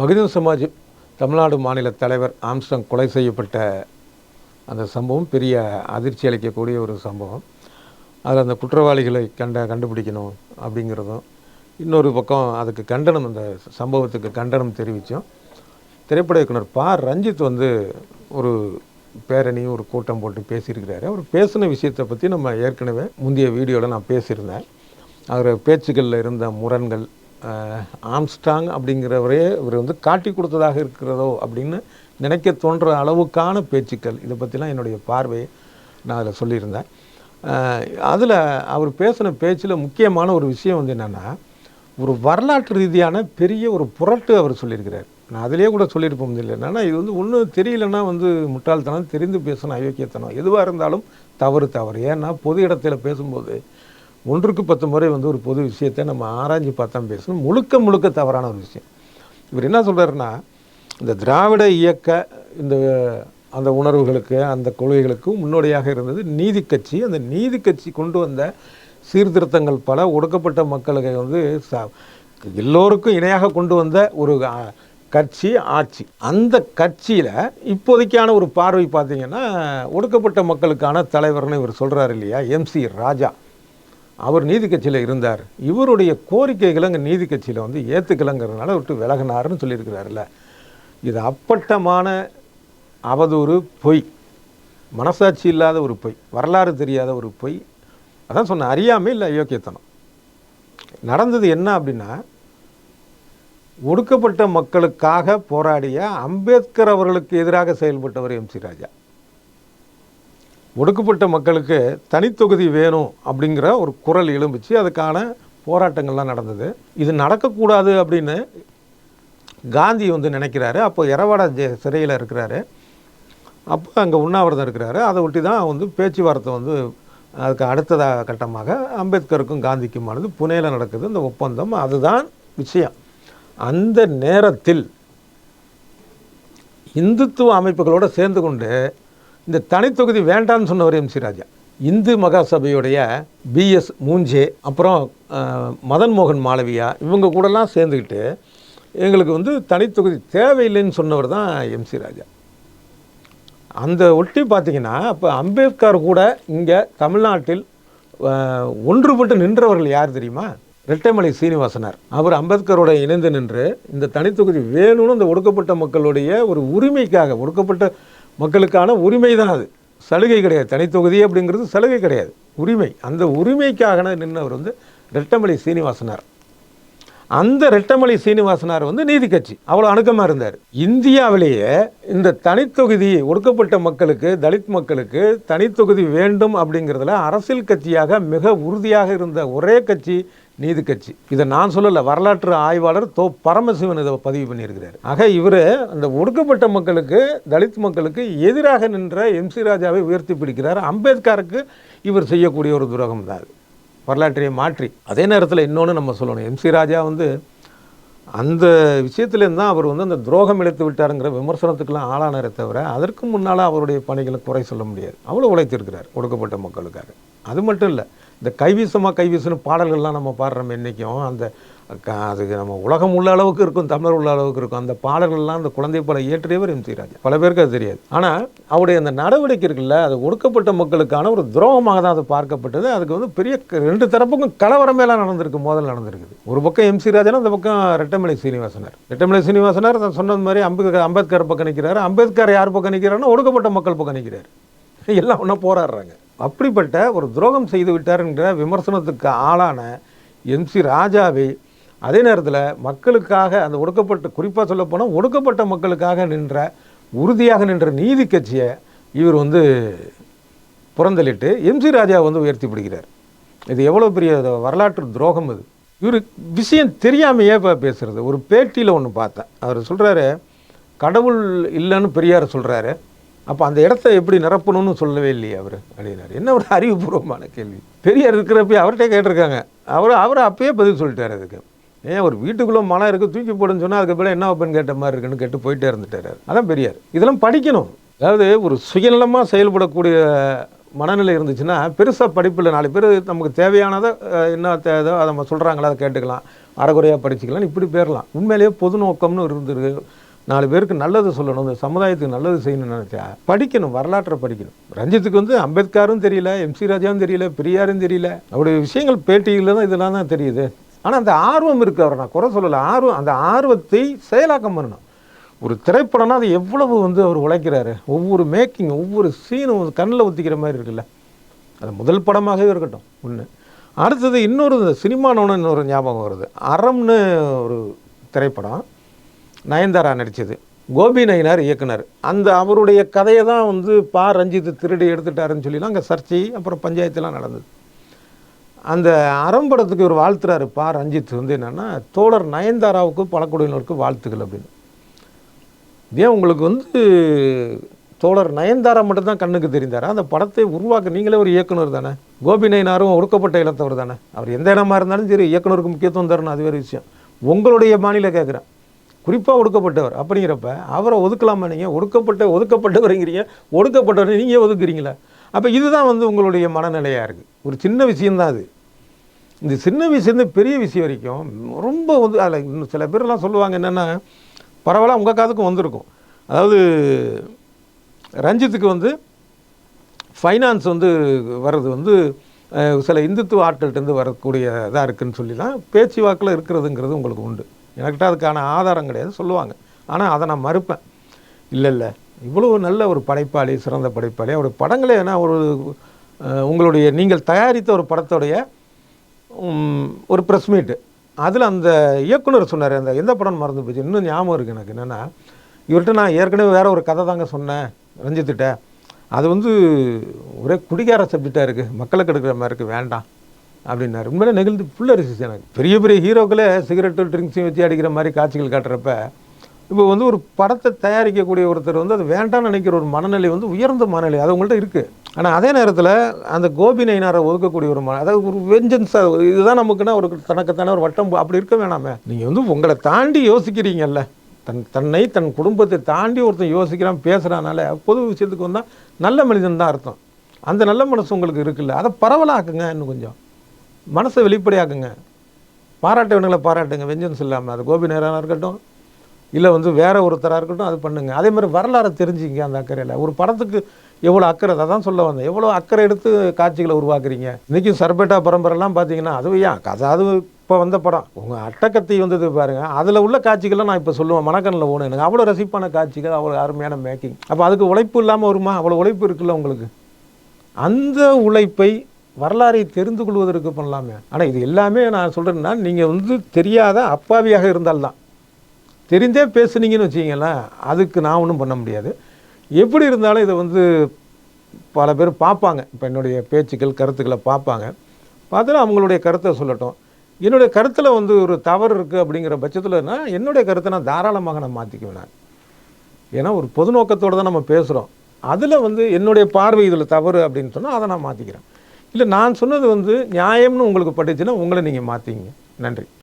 பகுஜன் சமாஜ் தமிழ்நாடு மாநில தலைவர் ஆம்ஸ்டாங் கொலை செய்யப்பட்ட அந்த சம்பவம் பெரிய அதிர்ச்சி அளிக்கக்கூடிய ஒரு சம்பவம். அதில் அந்த குற்றவாளிகளை கண்ட கண்டுபிடிக்கணும் அப்படிங்கிறதும் இன்னொரு பக்கம் அதுக்கு கண்டனம் அந்த சம்பவத்துக்கு கண்டனம் தெரிவித்தோம் திரைப்பட இயக்குனர் பா. ரஞ்சித் வந்து ஒரு பேரணி ஒரு கூட்டம் போட்டு பேசியிருக்கிறாரு. அவர் பேசின விஷயத்தை பற்றி நம்ம ஏற்கனவே முந்தைய வீடியோவில் நான் பேசியிருந்தேன். அவர் பேச்சுக்களில் இருந்த முரண்கள் ஆம்ஸ்டாங் அப்படிங்கிறவரே இவர் வந்து காட்டி கொடுத்ததாக இருக்கிறதோ அப்படின்னு நினைக்க தோன்ற அளவுக்கான பேச்சுக்கள். இதை பற்றிலாம் என்னுடைய பார்வையை நான் அதில் சொல்லியிருந்தேன். அதில் அவர் பேசின பேச்சில் முக்கியமான ஒரு விஷயம் வந்து என்னென்னா ஒரு வரலாற்று ரீதியான பெரிய ஒரு புரட்டு அவர் சொல்லியிருக்கிறார். நான் அதிலேயே கூட சொல்லியிருப்போம் இல்லை என்னென்னா இது வந்து ஒன்றும் தெரியலன்னா வந்து முட்டாள்தனம் தெரிந்து பேசணும் அயோக்கியத்தனம் எதுவாக இருந்தாலும் தவறு தவறு. ஏன்னா பொது இடத்துல பேசும்போது ஒன்றுக்கு பத்து முறை வந்து ஒரு பொது விஷயத்தை நம்ம ஆராய்ஞ்சு பார்த்தா பேசணும். முழுக்க முழுக்க தவறான ஒரு விஷயம். இவர் என்ன சொல்கிறாருன்னா இந்த திராவிட இயக்க இந்த அந்த உணர்வுகளுக்கு அந்த கொள்கைகளுக்கு முன்னோடியாக இருந்தது நீதி கட்சி. அந்த நீதி கட்சி கொண்டு வந்த சீர்திருத்தங்கள் பல ஒடுக்கப்பட்ட மக்களுக்கு வந்து ச- எல்லோருக்கும் இணையாக கொண்டு வந்த ஒரு கட்சி ஆட்சி. அந்த கட்சியில் இப்போதைக்கான ஒரு பார்வை பார்த்தீங்கன்னா ஒடுக்கப்பட்ட மக்களுக்கான தலைவர்னு இவர் சொல்கிறார் இல்லையா? எம்சி ராஜா. அவர் நீதி கட்சியில் இருந்தார். இவருடைய கோரிக்கைகளை அங்கே நீதி கட்சியில் வந்து ஏற்றுக்கலைங்கிறதுனால விட்டு விலகினாருன்னு சொல்லியிருக்கிறாருல்ல. இது அப்பட்டமான அவதூறு பொய். மனசாட்சி இல்லாத ஒரு பொய். வரலாறு தெரியாத ஒரு பொய். அதான் சொன்ன அறியாமை இல்லை அயோக்கியத்தனம். நடந்தது என்ன அப்படின்னா ஒடுக்கப்பட்ட மக்களுக்காக போராடிய அம்பேத்கர் அவர்களுக்கு எதிராக செயல்பட்டவர் எம் சி ராஜா. ஒடுக்கப்பட்ட மக்களுக்கு தனித்தொகுதி வேணும் அப்படிங்கிற ஒரு குரல் எழும்புச்சு அதுக்கான போராட்டங்கள்லாம் நடந்தது. இது நடக்கக்கூடாது அப்படின்னு காந்தி வந்து நினைக்கிறாரு. அப்போ எரவாடா ஜெ- சிறையில் இருக்கிறாரு. அப்போ அங்கே உண்ணாவிரதம் இருக்கிறாரு. அதை ஒட்டி தான் வந்து பேச்சுவார்த்தை வந்து அதுக்கு அடுத்ததாக கட்டமாக அம்பேத்கருக்கும் காந்திக்குமானது புனேல நடக்குது. இந்த ஒப்பந்தம் அதுதான் விஷயம். அந்த நேரத்தில் இந்துத்துவ அமைப்புகளோடு சேர்ந்து கொண்டு இந்த தனித்தொகுதி வேண்டாம்னு சொன்னவர் எம் சி ராஜா. இந்து மகாசபையுடைய பிஎஸ் மூஞ்சே அப்புறம் மதன் மோகன் மாளவியா இவங்க கூடலாம் சேர்ந்துக்கிட்டு எங்களுக்கு வந்து தனித்தொகுதி தேவையில்லைன்னு சொன்னவர் தான் எம் சி ராஜா. அந்த ஒட்டி பார்த்தீங்கன்னா அப்போ அம்பேத்கர் கூட இங்கே தமிழ்நாட்டில் ஒன்றுபட்டு நின்றவர்கள் யார் தெரியுமா? ரெட்டைமலை சீனிவாசனார். அவர் அம்பேத்கரோட இணைந்து நின்று இந்த தனித்தொகுதி வேணும்னு இந்த ஒடுக்கப்பட்ட மக்களுடைய ஒரு உரிமைக்காக ஒடுக்கப்பட்ட மக்களுக்கான உரிமை தான் அது. சலுகை கிடையாது. தனித்தொகுதி அப்படிங்கிறது சலுகை கிடையாது. உரிமை. அந்த உரிமைக்காக நின்றவர் வந்து ரெட்டமலை சீனிவாசனார். அந்த ரெட்டமலை சீனிவாசனார் வந்து நீதி கட்சி. அவ்வளோ அணுக்கமாக இருந்தார். இந்தியாவிலேயே இந்த தனித்தொகுதி ஒடுக்கப்பட்ட மக்களுக்கு தலித் மக்களுக்கு தனித்தொகுதி வேண்டும் அப்படிங்கிறதுல அரசியல் கட்சியாக மிக உறுதியாக இருந்த ஒரே கட்சி நீதி கட்சி. இதை நான் சொல்லலை வரலாற்று ஆய்வாளர் தோ பரமசிவன் இதை பதிவு பண்ணியிருக்கிறார். ஆக இவர் அந்த ஒடுக்கப்பட்ட மக்களுக்கு தலித் மக்களுக்கு எதிராக நின்ற எம் சி ராஜாவை உயர்த்தி பிடிக்கிறார். அம்பேத்கருக்கு இவர் செய்யக்கூடிய ஒரு துரோகம் தான் வரலாற்றையை மாற்றி. அதே நேரத்தில் இன்னொன்று நம்ம சொல்லணும். எம் சி ராஜா வந்து அந்த விஷயத்துலேருந்து தான் அவர் வந்து அந்த துரோகம் இழைத்து விட்டாருங்கிற விமர்சனத்துக்கெல்லாம் ஆளானாரே தவிர அதற்கு முன்னால் அவருடைய பணிகளை குறை சொல்ல முடியாது. அவ்வளோ உழைத்திருக்கிறார் ஒடுக்கப்பட்ட மக்களுக்காக. அது மட்டும் இல்லை இந்த கைவீசமாக கைவீசுன்னு பாடல்கள்லாம் நம்ம பாடுறோம் என்றைக்கும் அந்த அதுக்கு நம்ம உலகம் உள்ள அளவுக்கு இருக்கும் தமிழர் உள்ள அளவுக்கு இருக்கும். அந்த பாடல்கள்லாம் அந்த குழந்தை பல இயற்றியவர் எம் சி ராஜா. பல பேருக்கு அது தெரியாது. ஆனால் அவருடைய அந்த நடவடிக்கை இருக்குல்ல அது ஒடுக்கப்பட்ட மக்களுக்கான ஒரு துரோகமாக தான் அது பார்க்கப்பட்டது. அதுக்கு வந்து பெரிய க- ரெண்டு தரப்புக்கும் கலவரமேலாம் நடந்திருக்கு மோதல் நடந்திருக்குது. ஒரு பக்கம் எம் சி ராஜனா அந்த பக்கம் ரெட்டமலை சீனிவாசனார். ரெட்டமலை சீனிவாசனார் தான் சொன்னது மாதிரி அம்பேத்கர் அம்பேத்கர் பக்கம் நிற்கிறாரு அம்பேத்கர் யார் பக்கம் நிற்கிறாருன்னா ஒடுக்கப்பட்ட மக்கள் பக்கம் நிற்கிறார் எல்லாம் ஒன்றா போராடுறாங்க. அப்படிப்பட்ட ஒரு துரோகம் செய்து விட்டார் என்ற விமர்சனத்துக்கு ஆளான எம் சி ராஜாவை அதே நேரத்தில் மக்களுக்காக அந்த ஒடுக்கப்பட்ட குறிப்பாக சொல்லப்போனால் ஒடுக்கப்பட்ட மக்களுக்காக நின்ற உறுதியாக நின்ற நீதி கட்சியை இவர் வந்து புறந்தள்ளிட்டு எம் சி ராஜா வந்து உயர்த்தி பிடிக்கிறார் இது எவ்வளோ பெரிய வரலாற்று துரோகம் இது. இவர் விஷயம் தெரியாமையே இப்போ பேசுகிறது ஒரு பேட்டியில் ஒன்று பார்த்தேன். அவர் சொல்கிறாரு கடவுள் இல்லைன்னு பெரியார் சொல்கிறாரு அப்போ அந்த இடத்த எப்படி நிரப்பணும்னு சொல்லவே இல்லையே அவர் அப்படின்னாரு என்ன ஒரு அறிவுபூர்வமான கேள்வி. பெரியார் இருக்கிறப்ப அவர்கிட்ட கேட்டிருக்காங்க. அவர் அவர் அப்பயே பதில் சொல்லிட்டார் அதுக்கு. ஏன் ஒரு வீட்டுக்குள்ளே மழை இருக்குது தூக்கி போடுன்னு சொன்னால் அதுக்கு பிள்ளை என்ன வைப்பேன்னு கேட்ட மாதிரி இருக்குன்னு கேட்டு போயிட்டே இருந்துட்டார் அதான் பெரியார். இதெல்லாம் படிக்கணும். அதாவது ஒரு சுயநலமாக செயல்படக்கூடிய மனநிலை இருந்துச்சுன்னா பெருசாக படிப்பில் நாலு பேர் நமக்கு தேவையானதை என்ன தேவையோ அதை நம்ம சொல்கிறாங்களா அதை கேட்டுக்கலாம். அறகுறையாக படிச்சுக்கலாம் இப்படி பேரலாம் உண்மையிலேயே பொது நோக்கம்னு இருந்திருக்கு. நாலு பேருக்கு நல்லது சொல்லணும் இந்த சமுதாயத்துக்கு நல்லது செய்யணும்னு நினச்சா படிக்கணும் வரலாற்றை படிக்கணும். ரஞ்சித்துக்கு வந்து அம்பேத்கரும் தெரியல எம்சி ராஜாவும் தெரியல பெரியாரும் தெரியல. அவருடைய விஷயங்கள் பேட்டியில் தான் இதெல்லாம் தான் தெரியுது. ஆனால் அந்த ஆர்வம் இருக்குது அவர் நான் குறை சொல்லலை. ஆர்வம் அந்த ஆர்வத்தை செயலாக்கம் பண்ணணும். ஒரு திரைப்படம்னா அது எவ்வளவு வந்து அவர் உழைக்கிறாரு. ஒவ்வொரு மேக்கிங் ஒவ்வொரு சீனும் கண்ணில் ஒத்திக்கிற மாதிரி இருக்குல்ல. அது முதல் படமாகவே இருக்கட்டும் ஒன்று அடுத்தது இன்னொரு சினிமானோன்னு இன்னொரு ஞாபகம் வருது. அறம்னு ஒரு திரைப்படம். நயன்தாரா நடித்தது கோபி நயினார் இயக்குனர். அந்த அவருடைய கதையை தான் வந்து பா. ரஞ்சித் திருடி எடுத்துட்டாருன்னு சொல்லிலாம் அங்கே சர்ச்சை அப்புறம் பஞ்சாயத்துலாம் நடந்தது. அந்த அறம்படத்துக்கு இவர் ஒரு வாழ்த்துறாரு பா. ரஞ்சித் வந்து என்னென்னா தோழர் நயன்தாராவுக்கு பழக்குடியினருக்கு வாழ்த்துக்கள் அப்படின்னு. ஏன் உங்களுக்கு வந்து தோழர் நயன்தாரா மட்டும்தான் கண்ணுக்கு தெரிந்தாரா? அந்த படத்தை உருவாக்க நீங்களே ஒரு இயக்குனர் தானே. கோபி நயனாரும் ஒடுக்கப்பட்ட இனத்தவர் தானே. அவர் எந்த இடமா இருந்தாலும் சரி இயக்குனருக்கு முக்கியத்துவம் தரணும் அது வேறு விஷயம். உங்களுடைய மாநில கேட்குறேன் குறிப்பாக ஒடுக்கப்பட்டவர். அப்படிங்கிறப்ப அவரை ஒதுக்கலாமா நீங்கள் ஒடுக்கப்பட்ட ஒதுக்கப்பட்டவருங்கிறீங்க. ஒடுக்கப்பட்டவர் நீங்கள் ஒதுக்குறீங்களா. அப்போ இதுதான் வந்து உங்களுடைய மனநிலையாக இருக்குது ஒரு சின்ன விஷயம்தான் அது. இந்த சின்ன விஷயந்த பெரிய விஷயம் வரைக்கும் ரொம்ப வந்து அதில் இன்னும் சில பேர்லாம் சொல்லுவாங்க என்னென்னா பரவாயில்ல உங்கள் காதுக்கும் வந்திருக்கும். அதாவது ரஞ்சித்துக்கு வந்து ஃபைனான்ஸ் வந்து வர்றது வந்து சில இந்துத்துவ ஆட்கள்கிட்டருந்து வரக்கூடிய இதாக இருக்குதுன்னு சொல்லி தான் பேச்சு வாக்கில் இருக்கிறதுங்கிறது உங்களுக்கு உண்டு. எனக்கிட்ட அதுக்கான ஆதாரம் கிடையாது சொல்லுவாங்க. ஆனால் அதை நான் மறுப்பேன். இல்லை இல்லை. இவ்வளோ நல்ல ஒரு படைப்பாளி சிறந்த படைப்பாளி. அவருடைய படங்களே ஏன்னா ஒரு உங்களுடைய நீங்கள் தயாரித்த ஒரு படத்துடைய ஒரு ப்ரெஸ் மீட்டு அதில் அந்த இயக்குனர் சொன்னார் அந்த எந்த படம் மறந்து போச்சு? இன்னும் ஞாபகம் இருக்குது எனக்கு என்னென்னா இவர்கிட்ட நான் ஏற்கனவே வேறு ஒரு கதை தாங்க சொன்னேன் ரஞ்சித்திட்ட. அது வந்து ஒரே குடிகார சப்ஜெக்டாக இருக்குது மக்களுக்கு எடுக்கிற மாதிரி இருக்குது வேண்டாம். அப்படின்னாரு. உண்மையில நெகிழ்ந்து ஃபுல்லாக அரிசிச்சு எனக்கு. பெரிய பெரிய ஹீரோக்களே சிகரெட்டு ட்ரிங்க்ஸையும் வச்சு அடிக்கிற மாதிரி காட்சிகள் காட்டுறப்ப இப்போ வந்து ஒரு படத்தை தயாரிக்கக்கூடிய ஒருத்தர் வந்து அது வேண்டாம்னு நினைக்கிற ஒரு மனநிலை வந்து உயர்ந்த மனநிலை. அது உங்கள்கிட்ட இருக்குது ஆனால் அதே நேரத்தில் அந்த கோபி நயினாரை ஒதுக்கக்கூடிய ஒரு மன அதாவது ஒரு வெஞ்சன்ஸாக இதுதான் நமக்குன்னா ஒரு தனக்குத்தான ஒரு வட்டம் அப்படி இருக்க வேணாமே. நீங்கள் வந்து உங்களை தாண்டி யோசிக்கிறீங்கல்ல. தன் தன்னை தன் குடும்பத்தை தாண்டி ஒருத்தன் யோசிக்கிறான் பேசுகிறானால பொது விஷயத்துக்கு வந்தால் நல்ல மனிதன் தான் அர்த்தம். அந்த நல்ல மனசு உங்களுக்கு இருக்குல்ல அதை பரவலாக்குங்க இன்னும் கொஞ்சம். மனசை வெளிப்படையாக்குங்க. பாராட்டவனுங்களை பாராட்டுங்க. வெஞ்சன்ஸ் இல்லாமல் அது கோபி நேராக இருக்கட்டும் இல்லை வந்து வேற ஒருத்தராக இருக்கட்டும் அது பண்ணுங்க. அதே மாதிரி வரலாறை தெரிஞ்சுங்க அந்த அக்கறையில். ஒரு படத்துக்கு எவ்வளோ அக்கறை? அதை தான் சொல்ல வந்தேன். எவ்வளோ அக்கறை எடுத்து காட்சிகளை உருவாக்குறீங்க? இன்றைக்கும் சர்பேட்டா பரம்பரைலாம் பார்த்தீங்கன்னா அது ஏன்? அது இப்போ வந்த படம். உங்கள் அட்டக்கத்தி வந்தது பாருங்கள் அதில் உள்ள காட்சிகள்லாம் நான் இப்போ சொல்லுவேன். மணக்கண்ணில் ஓணும் எனக்கு அவ்வளோ ரசிப்பான காட்சிகள் அவ்வளோ அருமையான மேக்கிங் அப்போ அதுக்கு உழைப்பு இல்லாமல் வருமா? அவ்வளோ உழைப்பு இருக்குல்ல உங்களுக்கு? அந்த உழைப்பை வரலாறை தெரிந்து கொள்வதற்கு பண்ணலாமே. ஆனால் இது எல்லாமே நான் சொல்கிறேன்னா நீங்கள் வந்து தெரியாத அப்பாவியாக இருந்தால்தான். தெரிந்தே பேசுனீங்கன்னு வச்சிங்களேன் அதுக்கு நான் ஒன்றும் பண்ண முடியாது. எப்படி இருந்தாலும் இதை வந்து பல பேர் பார்ப்பாங்க. இப்போ என்னுடைய பேச்சுக்கள் கருத்துக்களை பார்ப்பாங்க. பார்த்துட்டு அவங்களுடைய கருத்தை சொல்லட்டும். என்னுடைய கருத்தில் வந்து ஒரு தவறு இருக்குது அப்படிங்கிற பட்சத்தில்னா என்னுடைய கருத்தை நான் தாராளமாக நான் மாற்றிக்குவேன் நான். ஏன்னா ஒரு பொது நோக்கத்தோடு தான் நம்ம பேசுகிறோம் அதில் வந்து என்னுடைய பார்வை இதில் தவறு அப்படின்னு சொன்னால் அதை நான் மாற்றிக்கிறேன் இல்லை நான் சொன்னது வந்து நியாயம்னு உங்களுக்கு பட்டுச்சுன்னா உங்களை நீங்கள் மாற்றிங்க நன்றி.